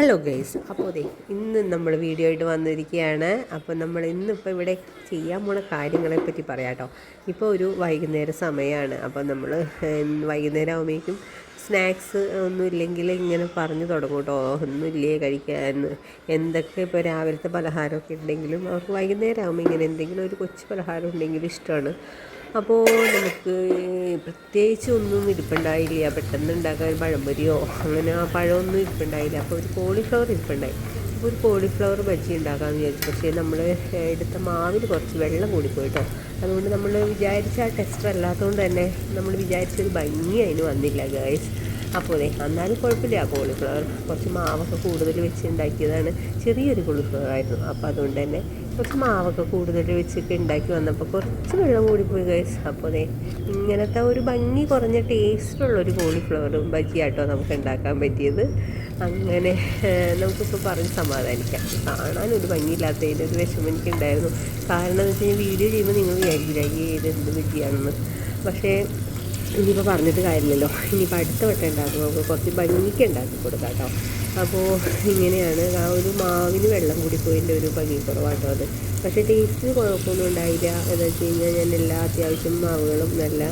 Hello guys അപ്പോൾ അതെ ഇന്ന് നമ്മൾ വീഡിയോ ആയിട്ട് വന്നിരിക്കുകയാണ്. അപ്പോൾ നമ്മൾ ഇന്നിപ്പോൾ ഇവിടെ ചെയ്യാൻ പോണ കാര്യങ്ങളെ പറ്റി പറയാം കേട്ടോ ഇപ്പോൾ ഒരു വൈകുന്നേര സമയമാണ് അപ്പോൾ നമ്മൾ വൈകുന്നേരം ആകുമ്പോഴേക്കും സ്നാക്സ് ഒന്നും ഇല്ലെങ്കിൽ ഇങ്ങനെ പറഞ്ഞു തുടങ്ങും കേട്ടോ ഒന്നുമില്ലേ കഴിക്കാൻ? എന്തൊക്കെ ഇപ്പോൾ രാവിലത്തെ പലഹാരമൊക്കെ ഉണ്ടെങ്കിലും അവർക്ക് വൈകുന്നേരം ആകുമ്പോൾ ഇങ്ങനെ എന്തെങ്കിലും ഒരു കൊച്ചു പലഹാരം ഉണ്ടെങ്കിലും ഇഷ്ടമാണ്. അപ്പോൾ നമുക്ക് പ്രത്യേകിച്ച് ഒന്നും ഇരിപ്പുണ്ടായില്ല. പെട്ടെന്ന് ഉണ്ടാക്കാൻ പഴംപൊരിയോ അങ്ങനെ ആ പഴമൊന്നും ഇരിപ്പുണ്ടായില്ല. അപ്പോൾ ഒരു കോളിഫ്ലവർ ഇരിപ്പുണ്ടായി. അപ്പോൾ ഒരു കോളിഫ്ലവർ ബജ്ജി ഉണ്ടാക്കാമെന്ന് വിചാരിച്ചു. പക്ഷേ നമ്മൾ എടുത്ത മാവിൽ കുറച്ച് വെള്ളം കൂടിപ്പോയിട്ടോ. അതുകൊണ്ട് നമ്മൾ വിചാരിച്ച ആ ടെസ്റ്റർ അല്ലാത്തതുകൊണ്ട് തന്നെ നമ്മൾ വിചാരിച്ചൊരു ഭംഗി അതിന് വന്നില്ല ഗേൾസ് അപ്പോൾ അതെ എന്നാലും കുഴപ്പമില്ല. കോളിഫ്ലവർ കുറച്ച് മാവൊക്കെ കൂടുതൽ വെച്ച് ഉണ്ടാക്കിയതാണ് ചെറിയൊരു കോളിഫ്ലവർ ആയിരുന്നു. അപ്പോൾ അതുകൊണ്ട് തന്നെ കുറച്ച് മാവൊക്കെ കൂടുതൽ വെച്ചൊക്കെ ഉണ്ടാക്കി വന്നപ്പോൾ കുറച്ച് വെള്ളം കൂടിപ്പോയി കഴിച്ചു അപ്പോൾ ഇങ്ങനത്തെ ഒരു ഭംഗി കുറഞ്ഞ ടേസ്റ്റുള്ള ഒരു കോളിഫ്ലവർ ബജിയാട്ടോ നമുക്ക് ഉണ്ടാക്കാൻ പറ്റിയത്. അങ്ങനെ നമുക്കിപ്പോൾ പറഞ്ഞ് സമാധാനിക്കാം. കാണാൻ ഒരു ഭംഗിയില്ലാത്തതിന്റെ ഒരു വിഷമം എനിക്കുണ്ടായിരുന്നു. കാരണം എന്ന് വെച്ച് കഴിഞ്ഞാൽ വീഡിയോ ചെയ്യുമ്പോൾ നിങ്ങൾ വിചാരിക്കില്ല ഈ ഇത് എന്ത് ബജിയാണെന്ന്? പക്ഷേ ഇനിയിപ്പോൾ പറഞ്ഞിട്ട് കാര്യമില്ലല്ലോ. ഇനിയിപ്പോൾ അടുത്ത വട്ടം ഉണ്ടാക്കും നമുക്ക് കുറച്ച് ഭംഗിക്ക് ഉണ്ടാക്കി കൊടുക്കാം കേട്ടോ. അപ്പോൾ ഇങ്ങനെയാണ് ആ ഒരു മാവിന് വെള്ളം കൂടി പോയതിന്റെ ഒരു ഭംഗി കുറവാട്ടോ അത്. പക്ഷേ ടേസ്റ്റിന് കുഴപ്പമൊന്നും ഉണ്ടായില്ല. എന്താ വെച്ച് കഴിഞ്ഞാൽ ഞാൻ എല്ലാ അത്യാവശ്യം മാവുകളും നല്ല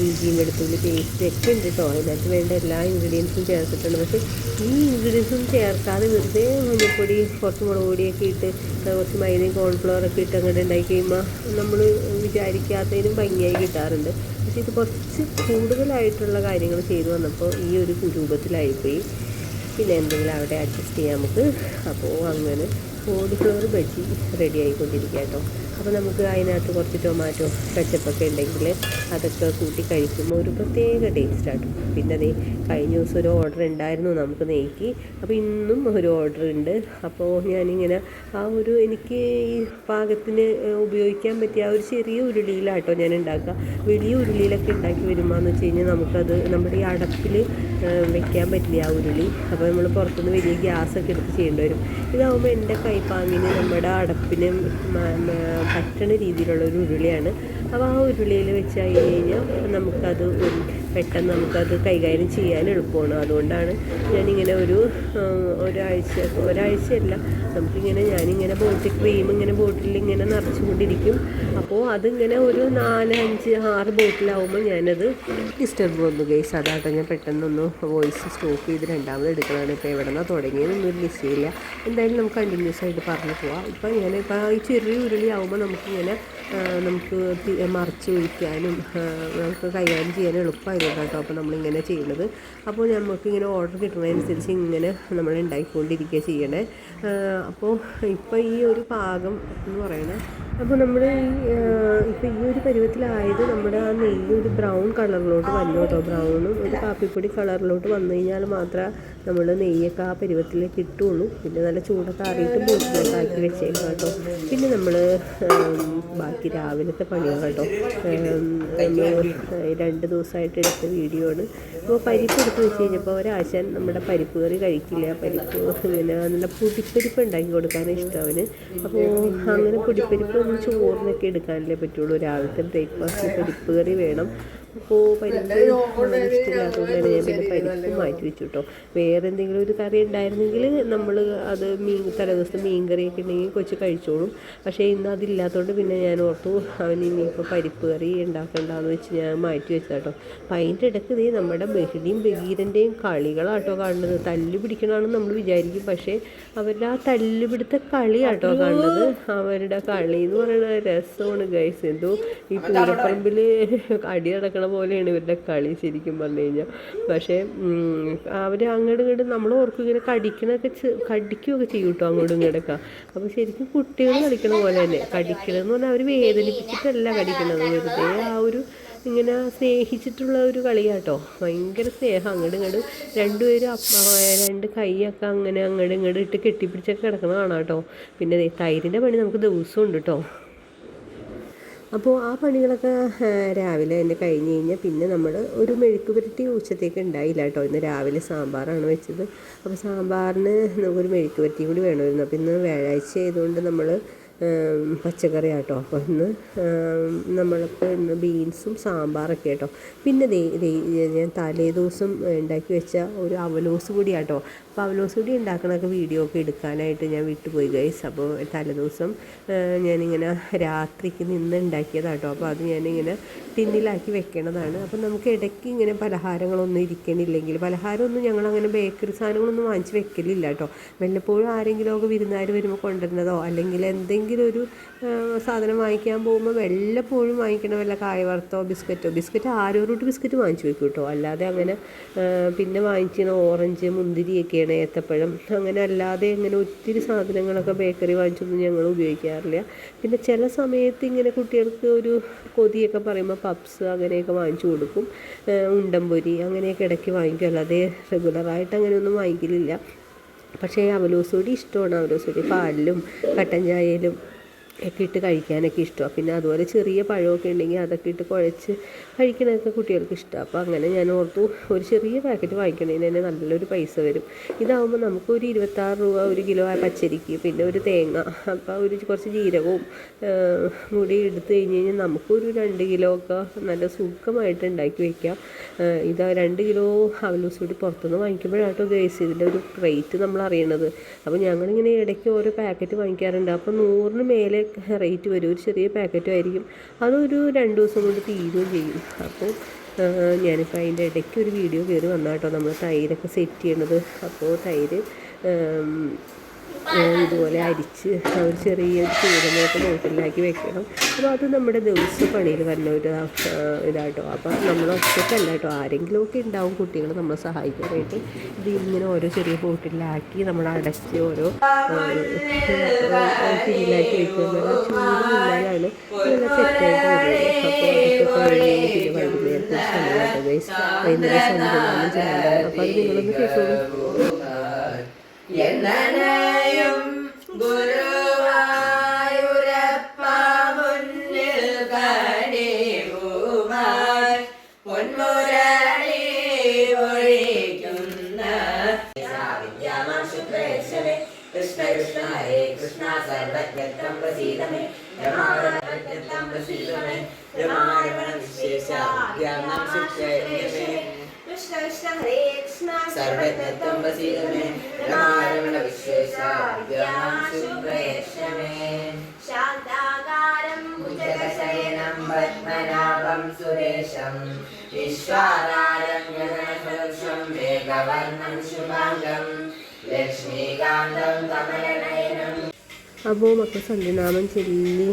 ഇഞ്ചിയും വെളുത്തുള്ളി പേസ്റ്റ് ഒക്കെ ഉണ്ട് കേട്ടോ. അതിനകത്ത് വേണ്ട എല്ലാ ഇൻഗ്രീഡിയൻസും ചേർത്തിട്ടുണ്ട്. പക്ഷേ ഈ ഇൻഗ്രീഡിയൻസും ചേർക്കാതെ വെറുതെ മഞ്ഞൾപ്പൊടി കുറച്ച് മുളക് പൊടിയൊക്കെ ഇട്ട് കുറച്ച് മൈദയും കോൺഫ്ലവറൊക്കെ ഇട്ട് അങ്ങോട്ട് ഉണ്ടാക്കി കഴിയുമ്പോൾ നമ്മൾ വിചാരിക്കാത്തതിനും ഭംഗിയായി കിട്ടാറുണ്ട്. പക്ഷേ ഇത് കുറച്ച് കൂടുതലായിട്ടുള്ള കാര്യങ്ങൾ ചെയ്തു വന്നപ്പോൾ ഈ ഒരു രൂപത്തിലായിപ്പോയി പിന്നെ എന്തെങ്കിലും അവിടെ അഡ്ജസ്റ്റ് ചെയ്യാം നമുക്ക് അപ്പോൾ അങ്ങനെ കോളിഫ്ലവർ ബജി റെഡി ആയിക്കൊണ്ടിരിക്കുക കേട്ടോ. അപ്പോൾ നമുക്ക് അതിനകത്ത് കുറച്ച് ടൊമാറ്റോ കച്ചപ്പൊക്കെ ഉണ്ടെങ്കിൽ അതൊക്കെ കൂട്ടി കഴിക്കുമ്പോൾ ഒരു പ്രത്യേക ടേസ്റ്റാട്ടോ പിന്നെ അതേ കഴിഞ്ഞ ദിവസം ഒരു ഓർഡർ ഉണ്ടായിരുന്നു നമുക്ക് നെയ്ക്ക്. അപ്പോൾ ഇന്നും ഒരു ഓർഡർ ഉണ്ട്. അപ്പോൾ ഞാനിങ്ങനെ ആ ഒരു എനിക്ക് ഈ പാകത്തിന് ഉപയോഗിക്കാൻ പറ്റിയ ആ ഒരു ചെറിയ ഉരുളിയിലാട്ടോ ഞാൻ ഉണ്ടാക്കുക. വലിയ ഉരുളിയിലൊക്കെ ഉണ്ടാക്കി വരുമ്പോൾ എന്ന് വെച്ച് കഴിഞ്ഞാൽ നമുക്കത് നമ്മുടെ ഈ അടപ്പിൽ വെക്കാൻ പറ്റില്ല ആ ഉരുളി. അപ്പോൾ നമ്മൾ പുറത്തുനിന്ന് വലിയ ഗ്യാസൊക്കെ എടുത്ത് ചെയ്യേണ്ടി വരും. ഇതാകുമ്പോൾ എന്റെ കൈപ്പാങ്ങിന് നമ്മുടെ അടപ്പിന് പറ്റണ രീതിയിലുള്ള ഒരു ഉരുളിയാണ്. അപ്പോൾ ആ ഉരുളിയിൽ വെച്ച് കഴിഞ്ഞ് കഴിഞ്ഞാൽ നമുക്കത് പെട്ടെന്ന് നമുക്കത് കൈകാര്യം ചെയ്യാൻ എളുപ്പമാണ്. അതുകൊണ്ടാണ് ഞാനിങ്ങനെ ഒരു ഒരാഴ്ച ഒരാഴ്ചയല്ല നമുക്കിങ്ങനെ ഞാനിങ്ങനെ ബോട്ടിൽ ക്രീം ഇങ്ങനെ ബോട്ടിൽ ഇങ്ങനെ നിറച്ചുകൊണ്ടിരിക്കും. അപ്പോൾ അതിങ്ങനെ ഒരു നാല് അഞ്ച് ആറ് ബോട്ടിലാവുമ്പോൾ ഞാനത് ഡിസ്റ്റർബ് വന്നു ഗൈസ് അതാട്ടോ ഞാൻ പെട്ടെന്നൊന്ന് വോയിസ് സ്റ്റോപ്പ് ചെയ്ത് രണ്ടാമത് എടുക്കുന്നതാണ് ഇപ്പോൾ എവിടെ നിന്നാണ് തുടങ്ങിയതെന്നൊന്നും ഒരു എന്തായാലും നമുക്ക് കണ്ടിന്യൂസ് ആയിട്ട് പറഞ്ഞു പോവാം. ഇപ്പം ഞാനിപ്പോൾ ഈ ചെറിയ ഉരുളി ആവുമ്പോൾ നമുക്കിങ്ങനെ നമുക്ക് മറിച്ച് ഒഴിക്കാനും നമുക്ക് കൈകാര്യം ചെയ്യാനും എളുപ്പമായിരുന്നു കേട്ടോ. അപ്പോൾ നമ്മളിങ്ങനെ ചെയ്യുന്നത്. അപ്പോൾ നമുക്കിങ്ങനെ ഓർഡർ കിട്ടുന്നതനുസരിച്ച് ഇങ്ങനെ നമ്മൾ ഉണ്ടാക്കിക്കൊണ്ടിരിക്കുക ചെയ്യണേ. അപ്പോൾ ഇപ്പോൾ ഈ ഒരു പാകം എന്ന് പറയുന്നത് അപ്പോൾ നമ്മൾ ഈ ഇപ്പോൾ ഈ ഒരു പരുവത്തിലായത് നമ്മുടെ ആ നെയ്യ് ഒരു ബ്രൗൺ കളറിലോട്ട് വന്നു കേട്ടോ. ബ്രൗണും ഒരു കാപ്പിപ്പൊടി കളറിലോട്ട് വന്നു കഴിഞ്ഞാൽ മാത്രമേ നമ്മൾ നെയ്യൊക്കെ ആ പരുവത്തിലേക്ക് കിട്ടുള്ളൂ പിന്നെ നല്ല ചൂടൊക്കെ അറിയിട്ട് ബോട്ടിലേക്ക് ആക്കി വെച്ചേക്കാം കേട്ടോ. പിന്നെ നമ്മൾ ബാക്കി രാവിലത്തെ പണിയാണ് കേട്ടോ. രണ്ട് ദിവസമായിട്ട് എടുത്ത വീഡിയോ ആണ്. അപ്പോൾ പരിപ്പ് എടുത്ത് വെച്ച് കഴിഞ്ഞപ്പോൾ ഒരാശൻ നമ്മുടെ പരിപ്പ് കറി കഴിക്കില്ല. പരിപ്പ് പിന്നെ നല്ല പൊടിപ്പരിപ്പ് ഉണ്ടാക്കി കൊടുക്കാനാണ് ഇഷ്ടം അവന്. അപ്പോൾ അങ്ങനെ പൊടിപ്പരിപ്പ് നമ്മൾ ചോറിനൊക്കെ എടുക്കാനല്ലേ പറ്റുള്ളൂ. രാവിലത്തെ ബ്രേക്ക്ഫാസ്റ്റിന് പരിപ്പ് കറി വേണം. അപ്പോൾ പരിപ്പ് ഇഷ്ടമില്ലാത്തതുകൊണ്ട് തന്നെ ഞാൻ പിന്നെ പരിപ്പ് മാറ്റി വെച്ചു കേട്ടോ വേറെ എന്തെങ്കിലും ഒരു കറി ഉണ്ടായിരുന്നെങ്കിൽ നമ്മൾ അത് മീൻ തലേദിവസം മീൻ കറിയൊക്കെ ഉണ്ടെങ്കിൽ കൊച്ചു കഴിച്ചോളും. പക്ഷേ ഇന്ന് അതില്ലാത്തതുകൊണ്ട് പിന്നെ ഞാൻ ഓർത്തു അവന് ഇനിയിപ്പോൾ പരിപ്പ് കറി ഉണ്ടാക്കണ്ടെന്ന് വെച്ച് ഞാൻ മാറ്റി വെച്ചത് കേട്ടോ അപ്പം അതിന്റെ ഇടയ്ക്ക് ഇതേ നമ്മുടെ ബഹിഡിയും ബഹീരന്റെയും കളികളാട്ടോ കാണുന്നത്. തല്ലു പിടിക്കണമെന്ന് നമ്മൾ വിചാരിക്കും. പക്ഷേ അവരുടെ ആ തല്ലുപിടുത്ത കളിയാട്ടോ കാണുന്നത്. അവരുടെ കളി എന്ന് പറയുന്നത് രസമാണ് ഗൈസ് എന്തോ ഈ പൂരപ്പറമ്പിൽ അടി നടക്കണ പോലെയാണ് ഇവരുടെ കളി ശരിക്കും പറഞ്ഞു കഴിഞ്ഞാൽ പക്ഷേ അവർ അങ്ങോട്ട് ഇങ്ങോട്ട് നമ്മൾ ഓർക്കും ഇങ്ങനെ കടിക്കണൊക്കെ കടിക്കുകയൊക്കെ ചെയ്യും കേട്ടോ അങ്ങോട്ടും ഇങ്ങോട്ടൊക്കെ. അപ്പോൾ ശരിക്കും കുട്ടികൾ കളിക്കണ പോലെ തന്നെ കടിക്കണമെന്ന് പറഞ്ഞാൽ അവർ വേദനിപ്പിച്ചിട്ടല്ല കടിക്കണത്. വെറുതെ ആ ഒരു ഇങ്ങനെ സ്നേഹിച്ചിട്ടുള്ള ഒരു കളിയാട്ടോ ഭയങ്കര സ്നേഹം. അങ്ങോട്ട് ഇങ്ങോട്ട് രണ്ടുപേരും രണ്ട് കൈയൊക്കെ അങ്ങനെ അങ്ങോട്ടും ഇങ്ങോട്ട് ഇട്ട് കെട്ടിപ്പിടിച്ചൊക്കെ കിടക്കണ കാണാം കേട്ടോ പിന്നെ തൈരിന്റെ പണി നമുക്ക് ദിവസമുണ്ട് കേട്ടോ അപ്പോൾ ആ പണികളൊക്കെ രാവിലെ തന്നെ കഴിഞ്ഞ് കഴിഞ്ഞാൽ പിന്നെ നമ്മൾ ഒരു മെഴുക്ക് പുരട്ടി ഉച്ചത്തേക്ക് ഉണ്ടായില്ല കേട്ടോ ഇന്ന് രാവിലെ സാമ്പാറാണ് വെച്ചത്. അപ്പോൾ സാമ്പാറിന് നമുക്കൊരു മെഴുക്ക് പുരട്ടിയും കൂടി വേണമായിരുന്നു. അപ്പോൾ ഇന്ന് വ്യാഴാഴ്ച ആയതുകൊണ്ട് നമ്മൾ പച്ചക്കറി ആട്ടോ അപ്പോൾ ഇന്ന് നമ്മളിപ്പോൾ ഇന്ന് ബീൻസും സാമ്പാറൊക്കെ കേട്ടോ പിന്നെ ദേ ദേ ഞാൻ തലേ ദിവസം ഉണ്ടാക്കി വെച്ച ഒരു അവലോസ് കൂടി ആട്ടോ അവലോസുടി ഉണ്ടാക്കണൊക്കെ വീഡിയോ ഒക്കെ എടുക്കാനായിട്ട് ഞാൻ വിട്ടുപോയി ഗൈസ് അപ്പോൾ തലേദിവസം ഞാനിങ്ങനെ രാത്രിക്ക് നിന്ന് ഉണ്ടാക്കിയതാട്ടോ. അപ്പോൾ അത് ഞാനിങ്ങനെ ടിന്നിലാക്കി വെക്കേണ്ടതാണ് അപ്പോൾ നമുക്ക് ഇടയ്ക്ക് ഇങ്ങനെ പലഹാരങ്ങളൊന്നും ഇരിക്കണില്ലെങ്കിൽ പലഹാരമൊന്നും ഞങ്ങളങ്ങനെ ബേക്കറി സാധനങ്ങളൊന്നും വാങ്ങിച്ച് വെക്കലില്ല കേട്ടോ. വല്ലപ്പോഴും ആരെങ്കിലും ഒക്കെ വിരുന്നുകാർ വരുമ്പോൾ കൊണ്ടുവരുന്നതോ അല്ലെങ്കിൽ എന്തെങ്കിലും ഒരു സാധനം വാങ്ങിക്കാൻ പോകുമ്പോൾ വല്ലപ്പോഴും വാങ്ങിക്കണ വല്ല കായ വറുത്തോ ബിസ്ക്കറ്റോ ബിസ്ക്കറ്റ് ആരോരോട്ട് ബിസ്ക്കറ്റ് വാങ്ങിച്ചു വെക്കും കേട്ടോ. അല്ലാതെ അങ്ങനെ പിന്നെ വാങ്ങിച്ചിരുന്ന ഓറഞ്ച് മുന്തിരിയൊക്കെയാണ് ഏത്തപ്പഴം അങ്ങനെ അല്ലാതെ ഇങ്ങനെ ഒത്തിരി സാധനങ്ങളൊക്കെ ബേക്കറി വാങ്ങിച്ചൊന്നും ഞങ്ങൾ ഉപയോഗിക്കാറില്ല. പിന്നെ ചില സമയത്ത് ഇങ്ങനെ കുട്ടികൾക്ക് ഒരു കൊതിയൊക്കെ പറയുമ്പോൾ പപ്സ് അങ്ങനെയൊക്കെ വാങ്ങിച്ചു കൊടുക്കും. ഉണ്ടംപൊരി അങ്ങനെയൊക്കെ ഇടയ്ക്ക് വാങ്ങിക്കും. അല്ലാതെ റെഗുലറായിട്ട് അങ്ങനെയൊന്നും വാങ്ങിക്കലില്ല. പക്ഷേ അവലോസോടി ഇഷ്ടമാണ്. അവലോസോടി പാലിലും കട്ടൻ ചായയിലും ഒക്കെ ഇട്ട് കഴിക്കാനൊക്കെ ഇഷ്ടമാണ് പിന്നെ അതുപോലെ ചെറിയ പഴമൊക്കെ ഉണ്ടെങ്കിൽ അതൊക്കെ ഇട്ട് കുഴച്ച് കഴിക്കണതൊക്കെ കുട്ടികൾക്ക് ഇഷ്ടമാണ് അപ്പോൾ അങ്ങനെ ഞാൻ ഓർത്തു ഒരു ചെറിയ പാക്കറ്റ് വാങ്ങിക്കണതിന് തന്നെ നല്ലൊരു പൈസ വരും. ഇതാവുമ്പോൾ നമുക്ക് ഒരു ഇരുപത്താറ് രൂപ ഒരു കിലോ പച്ചരിക്ക് പിന്നെ ഒരു തേങ്ങ അപ്പോൾ ഒരു കുറച്ച് ജീരകവും കൂടി എടുത്ത് കഴിഞ്ഞ് കഴിഞ്ഞാൽ നമുക്കൊരു രണ്ട് കിലോ ഒക്കെ നല്ല സുഖമായിട്ട് ഉണ്ടാക്കി വയ്ക്കാം ഇതാ രണ്ട് കിലോ അവലൂസ് കൂടി പുറത്തുനിന്ന് വാങ്ങിക്കുമ്പോഴാട്ടോ ഗേസ് ഇതിന്റെ ഒരു റേറ്റ് നമ്മൾ അറിയണത് അപ്പോൾ ഞങ്ങളിങ്ങനെ ഇടയ്ക്ക് ഓരോ പാക്കറ്റ് വാങ്ങിക്കാറുണ്ട്. അപ്പോൾ നൂറിന് മേലെ റേറ്റ് വരും. ഒരു ചെറിയ പാക്കറ്റും ആയിരിക്കും. അതൊരു രണ്ട് ദിവസം കൊണ്ട് തീരുകയും ചെയ്യും. അപ്പോൾ ഞാനിപ്പോൾ അതിന്റെ ഇടയ്ക്ക് ഒരു വീഡിയോ കയറി വന്നാട്ടോ. നമ്മൾ തൈരൊക്കെ സെറ്റ് ചെയ്യണത്. അപ്പോൾ തൈര് ഇതുപോലെ അരിച്ച് ഒരു ചെറിയ ചൂടമൊക്കെ നോട്ടിലാക്കി വെക്കണം. അപ്പോൾ അത് നമ്മുടെ ദിവസ പണിയിൽ വരുന്ന ഒരു ഇതാട്ടോ. അപ്പോൾ നമ്മൾ ഒറ്റക്കല്ല കേട്ടോ. ആരെങ്കിലുമൊക്കെ ഉണ്ടാവും കുട്ടികൾ നമ്മളെ സഹായിക്കാനായിട്ട്. ഇത് ഇങ്ങനെ ഓരോ ചെറിയ ബോട്ടിലാക്കി നമ്മൾ അടച്ച് ഓരോ പിന്നിലാക്കി വെക്കുന്നത്. ആ നിന്നാലാണ് നല്ല സെറ്റായിട്ട് വരുന്നത് അപ്പോൾ അതൊക്കെ പിന്നെ വൈകുന്നേരത്തെ അത് നിങ്ങളൊന്ന് കേട്ടോളൂ. ഗുരുവായൂരപ്പ മുന്നിൽ കണിവുമായി പൊന്മുരളി ഒഴിക്കുന്ന വിദ്യാമാശുക്ലേശവേ കൃഷ്ണ കൃഷ്ണ ഹരേ കൃഷ്ണ സർവജ്ഞത്വം പ്രസീദമേ രമാരമജ്ഞത്വം പ്രസീദമേ രമാരമണ വിശേഷ ശുക്ലേശവേ കൃഷ്ണ ഹരേ കൃഷ്ണ സർവജ്ഞത്വം പ്രസീദമേ രമാരമണ വിശേഷ വിദ്യാനാശുക്ലേശവേ ശാന്താകാരം ഭുജഗശയനം പത്മനാഭം സുരേശം. വിശ്വാധാരം ഗഗനസദൃശം മേഘവർണം ശുഭാംഗം. ലക്ഷ്മീകാന്തം കമലനയനം അപ്പോൾ മക്കൾ സന്ധ്യനാമം ചൊല്ലി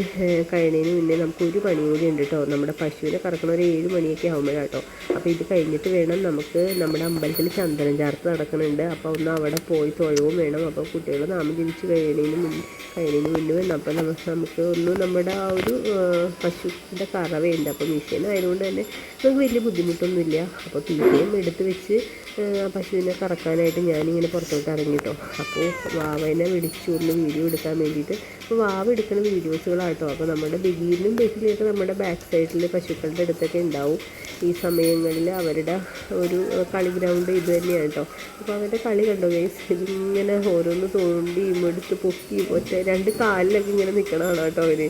കഴിഞ്ഞതിന് മുന്നേ നമുക്ക് ഒരു പണി കൂടി ഉണ്ട് കേട്ടോ നമ്മുടെ പശുവിനെ കറക്കുന്ന ഒരു ഏഴ് മണിയൊക്കെ ആകുമ്പോഴാട്ടോ അപ്പോൾ ഇത് കഴിഞ്ഞിട്ട് വേണം നമുക്ക് നമ്മുടെ അമ്പലത്തിൽ ചന്ദനം ചാർത്ത് നടക്കുന്നുണ്ട്. അപ്പോൾ ഒന്ന് അവിടെ പോയി തൊഴവും വേണം. അപ്പോൾ കുട്ടികൾ നാമം ജനിച്ച് കഴിയണതിന് മുന്നേ കഴിയണതിന് മുന്നേ അപ്പോൾ നമുക്ക് നമുക്ക് ഒന്ന് നമ്മുടെ ആ ഒരു പശുവിന്റെ കറവയുണ്ട് അപ്പോൾ മിഷീൻ ആയതുകൊണ്ട് തന്നെ നമുക്ക് വലിയ ബുദ്ധിമുട്ടൊന്നുമില്ല. അപ്പോൾ തീറ്റയും എടുത്ത് വെച്ച് ഏഹ്, പശുവിനെ കറക്കാനായിട്ട് ഞാനിങ്ങനെ പുറത്തോട്ട് ഇറങ്ങിട്ടോ. അപ്പോൾ വാവനെ വിളിച്ചു ഒന്ന് വീഡിയോ എടുക്കാൻ വേണ്ടിയിട്ട്. അപ്പോൾ വാവ് എടുക്കുന്ന വീഡിയോസുകളാട്ടോ. അപ്പോൾ നമ്മുടെ ബിഗീറിനും ബേസിലേക്ക് നമ്മുടെ ബാക്ക് സൈഡിൽ പശുക്കളുടെ അടുത്തൊക്കെ ഉണ്ടാവും. ഈ സമയങ്ങളിൽ അവരുടെ ഒരു കളി ഗ്രൗണ്ട് ഇത് തന്നെയാണ് കേട്ടോ അപ്പോൾ അവരുടെ കളി കണ്ടോ ഗൈസ് ഇതിങ്ങനെ ഓരോന്ന് തോണ്ടിയും എടുത്ത് പൊക്കി ഒറ്റ രണ്ട് കാലിലൊക്കെ ഇങ്ങനെ നിൽക്കണതാണ് കേട്ടോ അവർ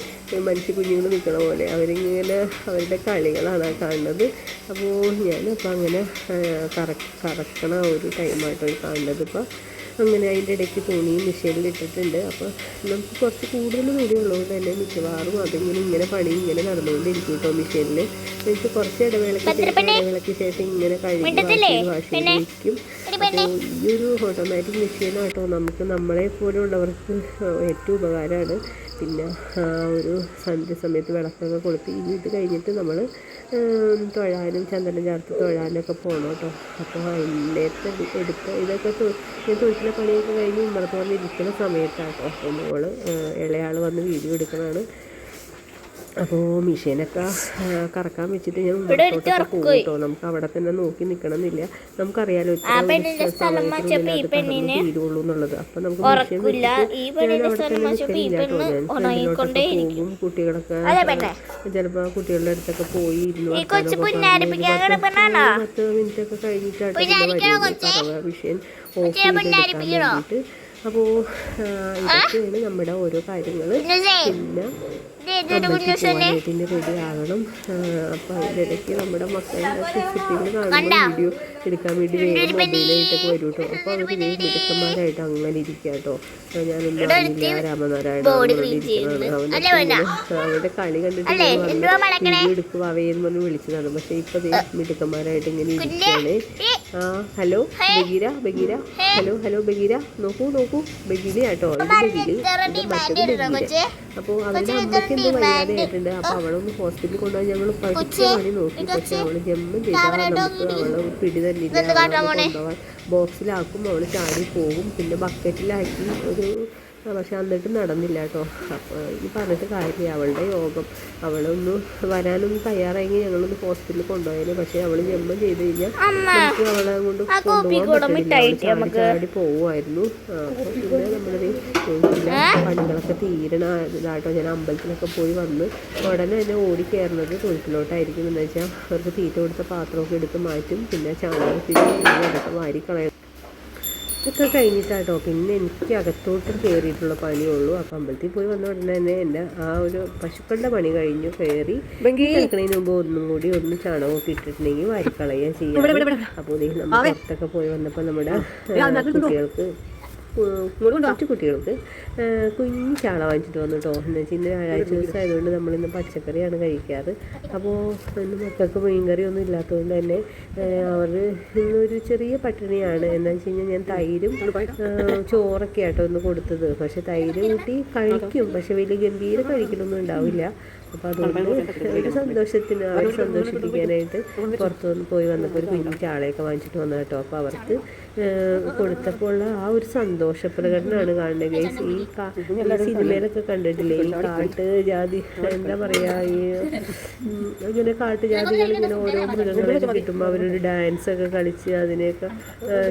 മനുഷ്യ കുഞ്ഞുങ്ങൾ നിൽക്കണ പോലെ. അവരിങ്ങനെ അവരുടെ കളികളാണ് കാണുന്നത്. അപ്പോൾ ഞാനപ്പോൾ അങ്ങനെ ആ, കറ കറക്കണ ഒരു ടൈമായിട്ടോ ഈ കാണുന്നത്. ഇപ്പോൾ അങ്ങനെ അതിന്റെ ഇടയ്ക്ക് മെഷീനിൽ ഇട്ടിട്ടുണ്ട്. അപ്പോൾ നമുക്ക് കുറച്ച് കൂടുതൽ തുണി ഉള്ളതുകൊണ്ട് തന്നെ മിക്കവാറും അതിങ്ങനെ ഇങ്ങനെ പണി ഇങ്ങനെ നടന്നുകൊണ്ടിരിക്കും കേട്ടോ മെഷീനിൽ എനിക്ക് കുറച്ച് ഇടവേളയ്ക്ക് ശേഷം ഇടവേളയ്ക്ക് ശേഷം ഇങ്ങനെ കഴുകി വാഷ് അപ്പോൾ ഈ ഒരു ഓട്ടോമാറ്റിക് മെഷീനാട്ടോ നമുക്ക് നമ്മളെ പോലുള്ളവർക്ക് ഏറ്റവും ഉപകാരമാണ്. പിന്നെ ആ ഒരു സന്ധ്യ സമയത്ത് വിളക്കൊക്കെ കൊളുത്തി ഇനി ഇത് കഴിഞ്ഞിട്ട് നമ്മൾ തൊഴാനും ചന്ദനം ചേർത്ത് തൊഴാനൊക്കെ പോകണം കേട്ടോ. അപ്പോൾ അതിന്റെ എടുത്ത് ഇതൊക്കെ ഞാൻ തൊഴിലെ പണിയൊക്കെ കഴിഞ്ഞ് ഇമ്പറത്തോളം ഇരിക്കുന്ന സമയത്താണ് കേട്ടോ അപ്പോൾ മോൾ ഇളയാൾ വന്ന് വീഡിയോ എടുക്കണതാണ് അപ്പോൾ മിഷീനൊക്കെ കറക്കാൻ വെച്ചിട്ട് ഞാൻ മുമ്പോട്ടൊക്കെ പോകും കേട്ടോ നമുക്ക് അവിടെ തന്നെ നോക്കി നിൽക്കണമെന്നില്ല നമുക്കറിയാലോ തീരുള്ളൂ എന്നുള്ളത്. അപ്പോൾ നമുക്ക് മെഷീൻ വെച്ചിട്ട് ഞാൻ അവിടെ തന്നെ നിൽക്കലില്ല കേട്ടോ. ഞാൻ ഫ്രണ്ടിലോട്ടൊക്കെ പോകും കുട്ടികളൊക്കെ ചിലപ്പോൾ കുട്ടികളുടെ അടുത്തൊക്കെ പോയി ഇരുന്നു പത്ത് മിനിറ്റൊക്കെ മിനിറ്റ് ഒക്കെ കഴിഞ്ഞിട്ടാണ് വിഷയം ഓഫ് ചെയ്തിട്ട് അപ്പോൾ ഇതൊക്കെയാണ് നമ്മുടെ ഓരോ കാര്യങ്ങൾ പിന്നെ റെഡി ആകണം. അപ്പോൾ അതിനിടയ്ക്ക് നമ്മുടെ മക്കളുടെ ഫിസിപ്പിങ് കാണുന്ന വീഡിയോ എടുക്കാൻ വേണ്ടി വേഗം മൊബൈലായിട്ടൊക്കെ വരും കേട്ടോ അപ്പോൾ അവർ വേഗം മിടുക്കന്മാരായിട്ട് അങ്ങനെ ഇരിക്കുക കേട്ടോ ഞാനൊന്നും അറിയില്ല. രാമനാരായണ അവന്റെ കളി കണ്ടിട്ട് വീഡിയോ എടുക്കുക അവയെന്ന് പറഞ്ഞ് വിളിച്ചതാണ്. പക്ഷെ ഇപ്പോൾ ദേ മിടുക്കന്മാരായിട്ട് ഇങ്ങനെ ഇരിക്കുകയാണ് ആ hello Bagheera Bagheera. Hello hello Bagheera. നോക്കൂ നോക്കൂ. ബഗീര കേട്ടോ ഇത് ബഗീര്. ബഗീര. അപ്പോൾ അവരുടെ അമ്മയ്ക്ക് എന്തോ വയ്യാതായിട്ടുണ്ട് അപ്പോൾ അവളൊന്ന് ഹോസ്പിറ്റലിൽ കൊണ്ടുപോയി ഞങ്ങൾ പഠിച്ച പണി നോക്കി. പക്ഷെ അവൾ ജന്മം ചെയ്താൽ നമുക്ക് അവളെ പിടി തന്നില്ല. കൊണ്ടുപോകാൻ ബോക്സിലാക്കും അവൾ ചാടി പോകും. പിന്നെ ബക്കറ്റിലാക്കി ഒരു പക്ഷെ എന്നിട്ട് നടന്നില്ല കേട്ടോ. അപ്പോൾ ഈ പറഞ്ഞിട്ട് കാര്യമില്ല. അവളുടെ യോഗം. അവളൊന്ന് വരാനൊന്ന് തയ്യാറായെങ്കിൽ ഞങ്ങളൊന്ന് ഹോസ്പിറ്റലിൽ കൊണ്ടുപോയാലും പക്ഷേ അവൾ ജന്മം ചെയ്ത് കഴിഞ്ഞാൽ നമുക്ക് അവളെ കൊണ്ട് കൊണ്ടുപോകാൻ പറ്റില്ല. അവൾ ചാടി പോവുമായിരുന്നു. അപ്പോൾ പിന്നെ നമ്മളൊരു പണികളൊക്കെ തീരണ ഇതാട്ടോ. ഞാൻ അമ്പലത്തിലൊക്കെ പോയി വന്ന് ഉടനെ തന്നെ ഓടി കയറുന്നത് തൊഴുത്തിലോട്ടായിരിക്കും. എന്ന് വെച്ചാൽ അവർക്ക് തീറ്റ കൊടുത്ത പാത്രമൊക്കെ എടുത്ത് മാറ്റും. പിന്നെ ചാണകത്തിൽ അതൊക്കെ വാരി ഇതൊക്കെ കഴിഞ്ഞിട്ടാട്ടോ. പിന്നെ എനിക്ക് അകത്തോട്ട് കയറിയിട്ടുള്ള പണിയുള്ളൂ അപ്പം അമ്പലത്തിൽ പോയി വന്ന ഉടനെ തന്നെ എന്റെ ആ ഒരു പശുക്കളുടെ പണി കഴിഞ്ഞു. കയറി കിടക്കണതിന് മുമ്പ് ഒന്നും കൂടി ഒന്ന് ചാണകമൊക്കെ ഇട്ടിട്ടുണ്ടെങ്കിൽ വാരിക്കളയുക ചെയ്യാം അപ്പോൾ നമ്മൾ പുറത്തൊക്കെ പോയി വന്നപ്പോൾ നമ്മുടെ കുട്ടികൾക്ക് ഉം, കൊച്ചു കുട്ടികൾക്ക് കുഞ്ഞു ചാള വാങ്ങിച്ചിട്ട് വന്നു കേട്ടോ എന്ന് വെച്ചാൽ ഇന്ന് വ്യാഴാഴ്ച ദിവസം ആയതുകൊണ്ട് നമ്മളിന്ന് പച്ചക്കറിയാണ് കഴിക്കാറ്. അപ്പോൾ ഇന്ന് മക്കൾക്ക് മീൻകറി ഒന്നും ഇല്ലാത്തതുകൊണ്ട് തന്നെ അവർ ഇന്നൊരു ചെറിയ പട്ടിണിയാണ്. എന്താ വെച്ച് കഴിഞ്ഞാൽ ഞാൻ തൈരും ചോറൊക്കെ ആട്ടോ ഒന്ന് കൊടുത്തത്. പക്ഷേ തൈര് കൂട്ടി കഴിക്കും. പക്ഷേ വലിയ ഗംഭീര കഴിക്കലൊന്നും ഉണ്ടാവില്ല. അപ്പോൾ അതുകൊണ്ട് ഒരു സന്തോഷത്തിന് അവരെ സന്തോഷിപ്പിക്കാനായിട്ട് പുറത്തുനിന്ന് പോയി വന്നപ്പോൾ ഒരു കുഞ്ഞു ചാളയൊക്കെ വാങ്ങിച്ചിട്ട് വന്നു കേട്ടോ അപ്പോൾ അവർക്ക് കൊടുത്തപ്പോൾ ഉള്ള ആ ഒരു സന്തോഷ പ്രകടനമാണ് കാണുന്നത് ഗൈസ് ഈ സിനിമയിലൊക്കെ കണ്ടിട്ടില്ലേ? ഈ കാട്ട് ജാതി എന്താ പറയുക ഈ ഇങ്ങനെ ഇങ്ങനെ കാട്ടുജാതികൾ ഇങ്ങനെ ഓരോ മൃഗങ്ങളൊക്കെ കിട്ടുമ്പോൾ അവരൊരു ഡാൻസ് ഒക്കെ കളിച്ച് അതിനെയൊക്കെ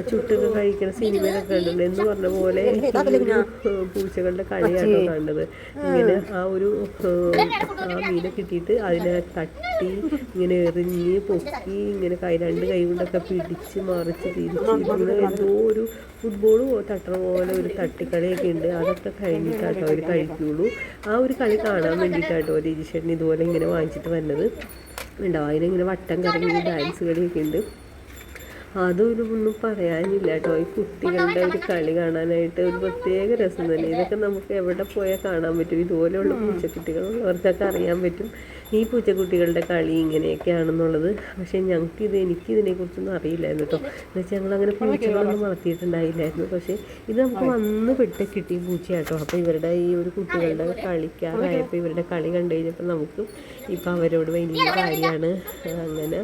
ചുട്ടൊക്കെ കഴിക്കുന്ന സിനിമയിലൊക്കെ കണ്ടിട്ടുണ്ട്. എന്ന് പറഞ്ഞ പോലെ പൂച്ചകളുടെ കളിയാണ് കണ്ടത്. ഇങ്ങനെ ആ ഒരു ആ മീനെ കിട്ടിയിട്ട് അതിനെ തട്ടി ഇങ്ങനെ എറിഞ്ഞ് പൊക്കി ഇങ്ങനെ കൈ രണ്ട് കൈ കൊണ്ടൊക്കെ പിടിച്ച് മറിച്ച് തിരിച്ച് ഇങ്ങനെ എന്തോ ഒരു ഫുട്ബോൾ തട്ടണ പോലെ ഒരു തട്ടിക്കളിയൊക്കെ ഉണ്ട്. അതൊക്കെ കഴിഞ്ഞിട്ടാട്ടോ അവർ കഴിക്കുള്ളൂ. ആ ഒരു കളി കാണാൻ വേണ്ടിയിട്ടാട്ടോ രജിഷേട്ടൻ ഇതുപോലെ ഇങ്ങനെ വാങ്ങിച്ചിട്ട് വരുന്നത് ഉണ്ടാവും അതിനിങ്ങനെ വട്ടം കറങ്ങി ഡാൻസ് കളിയൊക്കെ ഉണ്ട്. അതൊരു ഒന്നും പറയാനില്ല കേട്ടോ ഈ കുട്ടികളുടെ ഒരു കളി കാണാനായിട്ട് ഒരു പ്രത്യേക രസം തന്നെ. ഇതൊക്കെ നമുക്ക് എവിടെ പോയാൽ കാണാൻ പറ്റും? ഇതുപോലെയുള്ള പൂച്ചക്കുട്ടികളുള്ളവർക്കൊക്കെ അറിയാൻ പറ്റും. ഈ പൂച്ചക്കുട്ടികളുടെ കളി ഇങ്ങനെയൊക്കെയാണെന്നുള്ളത്. പക്ഷേ ഞങ്ങൾക്ക് ഇത് എനിക്ക് ഇതിനെക്കുറിച്ചൊന്നും അറിയില്ലായിരുന്നു കേട്ടോ. എന്ന് വെച്ചാൽ ഞങ്ങളങ്ങനെ പൂച്ചകളൊന്നും വളർത്തിയിട്ടുണ്ടായില്ലായിരുന്നു. പക്ഷേ ഇത് നമുക്ക് വന്ന് പെട്ട് കിട്ടിയ പൂച്ചയാട്ടോ. അപ്പോൾ ഇവരുടെ ഈ ഒരു കുട്ടികളുടെ കളിക്കാറായപ്പോൾ ഇവരുടെ കളി കണ്ടു കഴിഞ്ഞപ്പോൾ നമുക്ക് ഇപ്പം അവരോട് വലിയ കാര്യമാണ്. അങ്ങനെ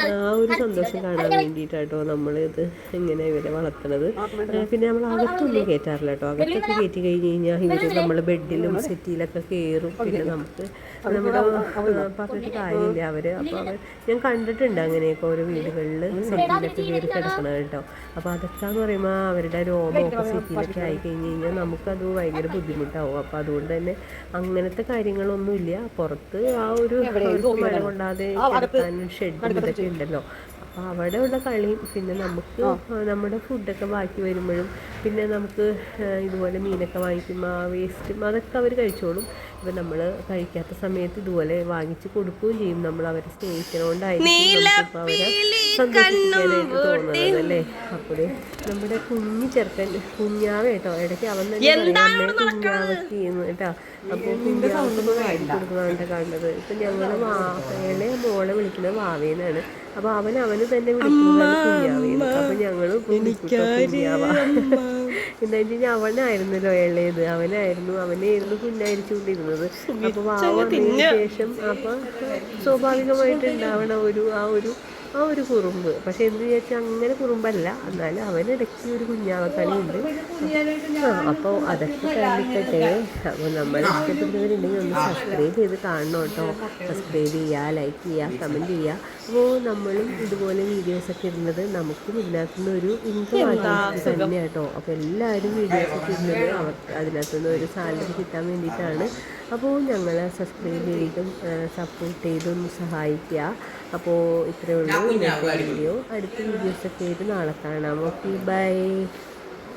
ആ ഒരു സന്തോഷം കാണാൻ വേണ്ടിയിട്ടാട്ടോ നമ്മളിത് ഇങ്ങനെ ഇവരെ വളർത്തണത്. പിന്നെ നമ്മൾ അകത്തൊന്നും കയറ്റാറില്ല കേട്ടോ. അകത്തൊക്കെ കയറ്റി കഴിഞ്ഞ് കഴിഞ്ഞാൽ ഇവർ നമ്മൾ ബെഡിലും സെറ്റിലൊക്കെ കയറും പിന്നെ നമുക്ക് നമ്മുടെ പറഞ്ഞിട്ട് കാര്യമില്ല അവർ അപ്പോൾ അവർ ഞാൻ കണ്ടിട്ടുണ്ട് അങ്ങനെയൊക്കെ ഓരോ വീടുകളിൽ സെറ്റിയിലൊക്കെ കയറി കിടക്കണം കേട്ടോ. അപ്പോൾ അതൊക്കെ എന്ന് പറയുമ്പോൾ അവരുടെ ഒക്കെ സിറ്റിയിലൊക്കെ ആയി കഴിഞ്ഞ് കഴിഞ്ഞാൽ നമുക്കത് ഭയങ്കര ബുദ്ധിമുട്ടാവും. അപ്പോൾ അതുകൊണ്ട് തന്നെ അങ്ങനത്തെ കാര്യങ്ങളൊന്നുമില്ല. പുറത്ത് ആ ഒരു മഴ കൊണ്ടാതെ ഷെഡ് ഇതൊക്കെ ഉണ്ടല്ലോ. അപ്പോൾ അവിടെ ഉള്ള കളിയും പിന്നെ നമുക്ക് നമ്മുടെ ഫുഡൊക്കെ ബാക്കി വരുമ്പോഴും പിന്നെ നമുക്ക് ഇതുപോലെ മീനൊക്കെ വാങ്ങിക്കുമ്പോൾ വേസ്റ്റും അതൊക്കെ അവർ കഴിച്ചോളും. ഇപ്പം നമ്മൾ കഴിക്കാത്ത സമയത്ത് ഇതുപോലെ വാങ്ങിച്ച് കൊടുക്കുകയും ചെയ്യും. നമ്മൾ അവരെ സ്നേഹിക്കണോണ്ടായിരിക്കും അവരെ സന്തോഷിപ്പിക്കാനായിട്ട് തോന്നുന്നത് അല്ലേ? അപ്പോൾ നമ്മുടെ കുഞ്ഞു ചെറുക്കൻ കുഞ്ഞാവ കേട്ടോ ഇടയ്ക്ക് അവൻ തന്നെ കുഞ്ഞാവക്ക് ചെയ്യുന്നു കേട്ടോ അപ്പോൾ കൊടുക്കുന്നതാണ്ട് വാങ്ങി ഇപ്പൊ ഞങ്ങൾ ഇപ്പം ഞങ്ങൾ വാ ഇളയ മോളെ വിളിക്കുന്നത് വാവേനാണ് അപ്പോൾ അവൻ അവന് തന്നെ വിളിക്കുന്നതാണ് കുഞ്ഞാവേന്ന്. അപ്പോൾ ഞങ്ങൾ കുഞ്ഞാവ. വെച്ച് കഴിഞ്ഞാൽ അവനായിരുന്നല്ലോ ഇളയത്. അവനായിരുന്നു അവനെയായിരുന്നു കുഞ്ഞായിരിച്ചുകൊണ്ടിരുന്നത്. അപ്പോൾ വാവ ശേഷം അപ്പം സ്വാഭാവികമായിട്ട് ഉണ്ടാവണ ഒരു ആ ഒരു ആ ഒരു കുറുമ്പ്. പക്ഷെ എന്ത് വിചാരിച്ചാൽ അങ്ങനെ കുറുമ്പല്ല. എന്നാലും അവനിടയ്ക്ക് ഒരു കുഞ്ഞാവക്കളി ഉണ്ട്. അപ്പോൾ അതൊക്കെ കണ്ടിട്ടെ. അപ്പോൾ നമ്മൾ ഇഷ്ടപ്പെടുന്നവരുണ്ടെങ്കിൽ ഒന്ന് സബ്സ്ക്രൈബ് ചെയ്ത് കാണണം കേട്ടോ. സബ്സ്ക്രൈബ് ചെയ്യുക ലൈക്ക് ചെയ്യുക കമന്റ് ചെയ്യുക അപ്പോൾ നമ്മളും ഇതുപോലെ വീഡിയോസൊക്കെ ഇടുന്നത് നമുക്കും ഇതിനകത്തുനിന്ന് ഒരു ഇൻകം ആയിട്ട് തന്നെ കേട്ടോ. അപ്പോൾ എല്ലാവരും വീഡിയോസൊക്കെ ഇടുന്നത് അവർക്ക് അതിനകത്തുനിന്ന് ഒരു സാലറി കിട്ടാൻ വേണ്ടിയിട്ടാണ്. അപ്പോൾ ഞങ്ങളെ സബ്സ്ക്രൈബ് ചെയ്തും സപ്പോർട്ട് ചെയ്തും സഹായിക്കുക. അപ്പോൾ ഇത്രയേ ഉള്ളൂ. വീഡിയോ അടുത്ത വീഡിയോസൊക്കെ ആയിട്ട് നാളെ കാണാം. Okay bye